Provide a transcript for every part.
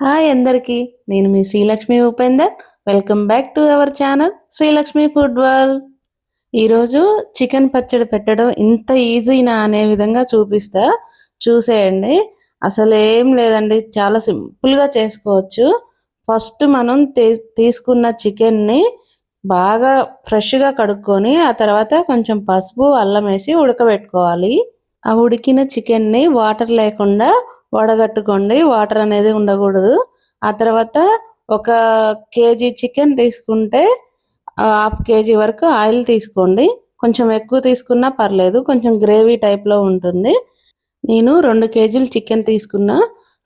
Hi అందరికీ నేను మీ Srilakshmi Upender. Welcome back to our channel Srilakshmi food world. ఈరోజు chicken పచ్చడి పెట్టడం ఇంత ఈజీనా అనే విధంగా చూపిస్తా. చూసేయండి. అసలు ఏం లేదండి చాలా సింపుల్గా చేసుకోవచ్చు. ఫస్ట్ మనం తీసుకున్న చికెన్ని బాగా ఫ్రెష్గా కడుక్కొని ఆ తర్వాత కొంచెం పసుపు అల్లం వేసి ఉడకబెట్టుకోవాలి. ఆ ఉడికిన చికెన్ని వాటర్ లేకుండా వడగట్టుకోండి. వాటర్ అనేది ఉండకూడదు. ఆ తర్వాత ఒక కేజీ చికెన్ తీసుకుంటే హాఫ్ కేజీ వరకు ఆయిల్ తీసుకోండి. కొంచెం ఎక్కువ తీసుకున్నా పర్లేదు. కొంచెం గ్రేవీ టైప్లో ఉంటుంది. నేను రెండు కేజీలు చికెన్ తీసుకున్నా.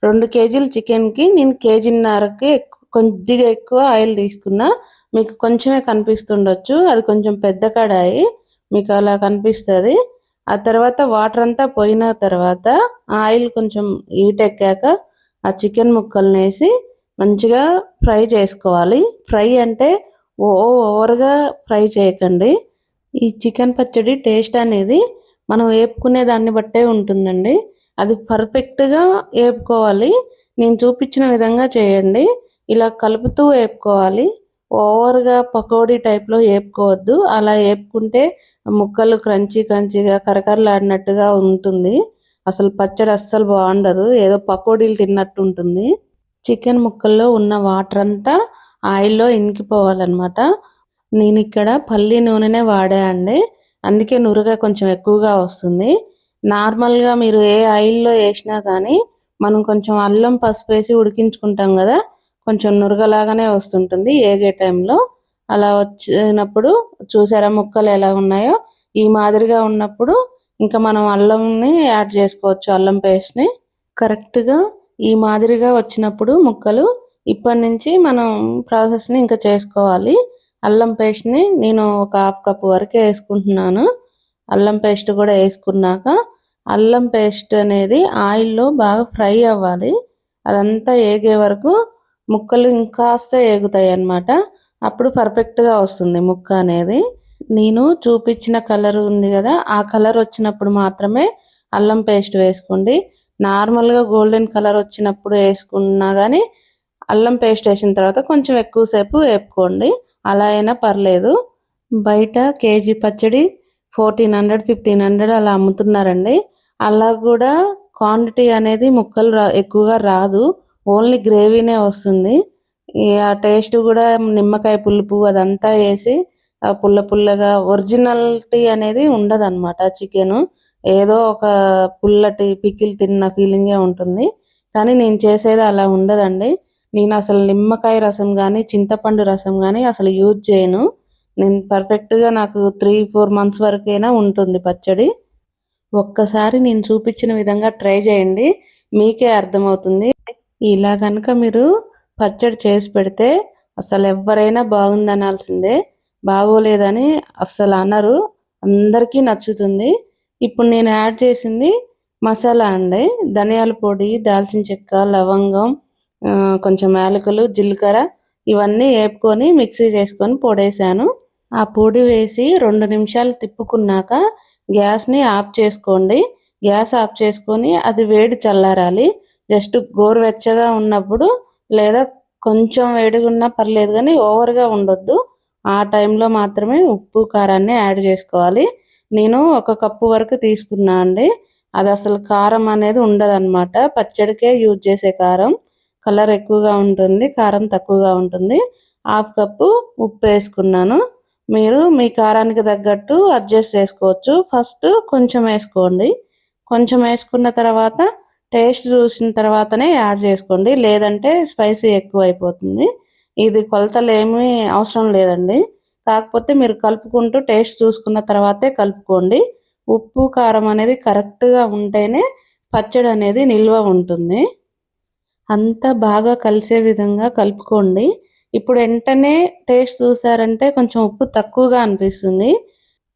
రెండు కేజీల చికెన్కి నేను కేజీన్నరకి కొద్దిగా ఎక్కువ ఆయిల్ తీసుకున్నా. మీకు కొంచెమే కనిపిస్తుండొచ్చు. అది కొంచెం పెద్ద కడాయి. మీకు అలా కనిపిస్తుంది. ఆ తర్వాత వాటర్ అంతా పోయిన తర్వాత ఆయిల్ కొంచెం హీట్ ఎక్కాక ఆ చికెన్ ముక్కల్ని వేసి మంచిగా ఫ్రై చేసుకోవాలి. ఫ్రై అంటే ఓ ఓవర్గా ఫ్రై చేయకండి. ఈ చికెన్ పచ్చడి టేస్ట్ అనేది మనం వేపుకునే దాన్ని బట్టే ఉంటుందండి. అది పర్ఫెక్ట్గా వేపుకోవాలి. నేను చూపించిన విధంగా చేయండి. ఇలా కలుపుతూ వేపుకోవాలి. ఓవర్గా పకోడీ టైప్లో వేపుకోవద్దు అలా వేపుకుంటే ముక్కలు క్రంచీ క్రంచీగా కరకరలాడినట్టుగా ఉంటుంది. అసలు పచ్చడి అస్సలు బాగుండదు. ఏదో పకోడీలు తిన్నట్టు ఉంటుంది. చికెన్ ముక్కల్లో ఉన్న వాటర్ అంతా ఆయిల్లో ఇంకిపోవాలన్నమాట నేను ఇక్కడ పల్లి నూనెనే వాడా అండి. అందుకే నురుగా కొంచెం ఎక్కువగా వస్తుంది. నార్మల్గా మీరు ఏ ఆయిల్లో వేసినా కానీ మనం కొంచెం అల్లం పసుపు వేసి ఉడికించుకుంటాం కదా కొంచెం నురగలాగానే వస్తుంటుంది. ఏగే టైంలో అలా వచ్చినప్పుడు చూసారా ముక్కలు ఎలా ఉన్నాయో? ఈ మాదిరిగా ఉన్నప్పుడు ఇంకా మనం అల్లంని యాడ్ చేసుకోవచ్చు అల్లం పేస్ట్ని. కరెక్ట్గా ఈ మాదిరిగా వచ్చినప్పుడు ముక్కలు ఇప్పటి నుంచి మనం ప్రాసెస్ని ఇంకా చేసుకోవాలి. అల్లం పేస్ట్ని నేను ఒక హాఫ్ కప్ వరకే వేసుకుంటున్నాను. అల్లం పేస్ట్ కూడా వేసుకున్నాక అల్లం పేస్ట్ అనేది ఆయిల్లో బాగా ఫ్రై అవ్వాలి. అదంతా ఏగే వరకు ముక్కలు ఇంకాస్త ఏగుతాయి అన్నమాట అప్పుడు పర్ఫెక్ట్గా వస్తుంది ముక్క అనేది. నేను చూపించిన కలర్ ఉంది కదా ఆ కలర్ వచ్చినప్పుడు మాత్రమే అల్లం పేస్ట్ వేసుకోండి. నార్మల్గా గోల్డెన్ కలర్ వచ్చినప్పుడు వేసుకున్నా కానీ అల్లం పేస్ట్ వేసిన తర్వాత కొంచెం ఎక్కువసేపు వేపుకోండి. అలా అయినా పర్లేదు. బయట కేజీ పచ్చడి ఫోర్టీన్ హండ్రెడ్ ఫిఫ్టీన్ హండ్రెడ్ అలా అమ్ముతున్నారండి. అలా కూడా క్వాంటిటీ అనేది ముక్కలు రా ఎక్కువగా రాదు. ఓన్లీ గ్రేవీనే వస్తుంది. ఆ టేస్ట్ కూడా నిమ్మకాయ పులుపు అదంతా వేసి పుల్ల పుల్లగా ఒరిజినాలిటీ అనేది ఉండదు అనమాట చికెన్. ఏదో ఒక పుల్లటి పికిల్ తిన్న ఫీలింగే ఉంటుంది. కానీ నేను చేసేది అలా ఉండదండి. నేను అసలు నిమ్మకాయ రసం కానీ చింతపండు రసం కానీ అసలు యూజ్ చేయను. నేను పర్ఫెక్ట్గా నాకు త్రీ ఫోర్ మంత్స్ వరకైనా ఉంటుంది పచ్చడి. ఒక్కసారి నేను చూపించిన విధంగా ట్రై చేయండి. మీకే అర్థమవుతుంది. ఇలా కనుక మీరు పచ్చడి చేసి పెడితే అసలు ఎవరైనా బాగుందనాల్సిందే బాగోలేదని అస్సలు అనరు. అందరికీ నచ్చుతుంది. ఇప్పుడు నేను యాడ్ చేసింది మసాలా అండి. ధనియాల పొడి దాల్చిన చెక్క లవంగం కొంచెం యాలకులు జీలకర్ర ఇవన్నీ వేపుకొని మిక్సీ చేసుకొని పొడేసాను. ఆ పొడి వేసి రెండు నిమిషాలు తిప్పుకున్నాక గ్యాస్ని ఆఫ్ చేసుకోండి. గ్యాస్ ఆఫ్ చేసుకొని అది వేడి చల్లారాలి. జస్ట్ గోరువెచ్చగా ఉన్నప్పుడు లేదా కొంచెం వేడిగా ఉన్నా పర్లేదు కానీ ఓవర్గా ఉండొద్దు. ఆ టైంలో మాత్రమే ఉప్పు కారాన్ని యాడ్ చేసుకోవాలి. నేను ఒక కప్పు వరకు తీసుకున్నా అండి. అది అసలు కారం అనేది ఉండదన్నమాట. పచ్చడికే యూజ్ చేసే కారం. కలర్ ఎక్కువగా ఉంటుంది కారం తక్కువగా ఉంటుంది. హాఫ్ కప్పు ఉప్పు వేసుకున్నాను. మీరు మీ కారానికి తగ్గట్టు అడ్జస్ట్ చేసుకోవచ్చు. ఫస్ట్ కొంచెం వేసుకోండి. కొంచెం వేసుకున్న తర్వాత టేస్ట్ చూసిన తర్వాతనే యాడ్ చేసుకోండి. లేదంటే స్పైసీ ఎక్కువ అయిపోతుంది ఇది కొలతలు ఏమీ అవసరం లేదండి. కాకపోతే మీరు కలుపుకుంటూ టేస్ట్ చూసుకున్న తర్వాతే కలుపుకోండి. ఉప్పు కారం అనేది కరెక్ట్గా ఉంటేనే పచ్చడి అనేది నిల్వ ఉంటుంది. అంతా బాగా కలిసే విధంగా కలుపుకోండి. ఇప్పుడు వెంటనే టేస్ట్ చూసారంటే కొంచెం ఉప్పు తక్కువగా అనిపిస్తుంది.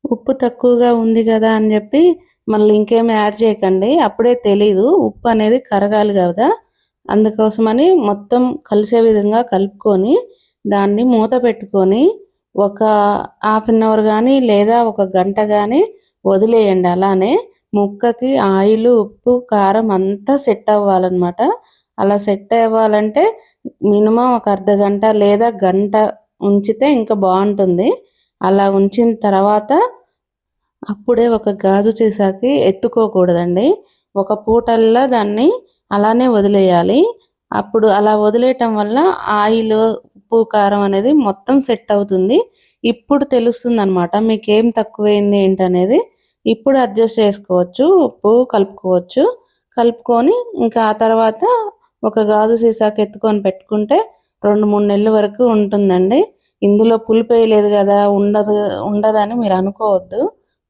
ఉప్పు తక్కువగా ఉంది కదా అని చెప్పి మళ్ళీ ఇంకేమి యాడ్ చేయకండి. అప్పుడే తెలీదు. ఉప్పు అనేది కరగాలి కదా. అందుకోసమని మొత్తం కలిసే విధంగా కలుపుకొని దాన్ని మూత పెట్టుకొని ఒక హాఫ్ అన్ అవర్ కానీ లేదా ఒక గంట కానీ వదిలేయండి. అలానే ముక్కకి ఆయిల్ ఉప్పు కారం అంతా సెట్ అవ్వాలన్నమాట. అలా సెట్ అవ్వాలంటే మినిమం ఒక అర్ధ గంట లేదా గంట ఉంచితే ఇంకా బాగుంటుంది. అలా ఉంచిన తర్వాత అప్పుడే ఒక గాజు సీసాకి ఎత్తుకోకూడదండి. ఒక పూటల్లా దాన్ని అలానే వదిలేయాలి. అప్పుడు అలా వదిలేయటం వల్ల ఆయిల్ ఉప్పు కారం అనేది మొత్తం సెట్ అవుతుంది. ఇప్పుడు తెలుస్తుంది అనమాట మీకు ఏం తక్కువైంది ఏంటనేది. ఇప్పుడు అడ్జస్ట్ చేసుకోవచ్చు ఉప్పు కలుపుకోవచ్చు. కలుపుకొని ఇంకా ఆ తర్వాత ఒక గాజు సీసాకి ఎత్తుకొని పెట్టుకుంటే రెండు మూడు నెలల వరకు ఉంటుందండి. ఇందులో పులిపేయలేదు కదా ఉండదు ఉండదని మీరు అనుకోవద్దు.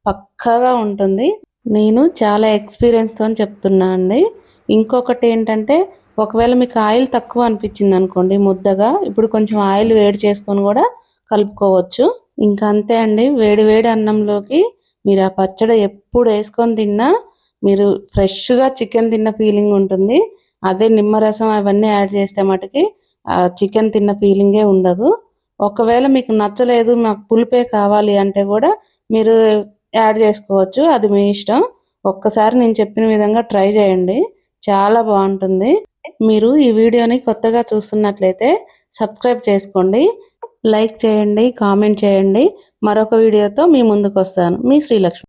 పక్కాగా ఉంటుంది. నేను చాలా ఎక్స్పీరియన్స్తో చెప్తున్నా అండి. ఇంకొకటి ఏంటంటే ఒకవేళ మీకు ఆయిల్ తక్కువ అనిపించింది అనుకోండి ముద్దగా ఇప్పుడు కొంచెం ఆయిల్ వేడి చేసుకొని కూడా కలుపుకోవచ్చు. ఇంకా అంతే అండి వేడి వేడి అన్నంలోకి మీరు ఆ పచ్చడి ఎప్పుడు వేసుకొని తిన్నా మీరు ఫ్రెష్గా చికెన్ తిన్న ఫీలింగ్ ఉంటుంది. అదే నిమ్మరసం అవన్నీ యాడ్ చేస్తే మటుకి చికెన్ తిన్న ఫీలింగే ఉండదు. ఒకవేళ మీకు నచ్చలేదు మాకు పులిపే కావాలి అంటే కూడా మీరు యాడ్ చేసుకోవచ్చు. అది మీ ఇష్టం. ఒక్కసారి నేను చెప్పిన విధంగా ట్రై చేయండి. చాలా బాగుంటుంది. మీరు ఈ వీడియోని కొత్తగా చూస్తున్నట్లయితే సబ్స్క్రైబ్ చేసుకోండి. లైక్ చేయండి కామెంట్ చేయండి. మరొక వీడియోతో మీ ముందుకు వస్తాను. మీ శ్రీలక్ష్మి.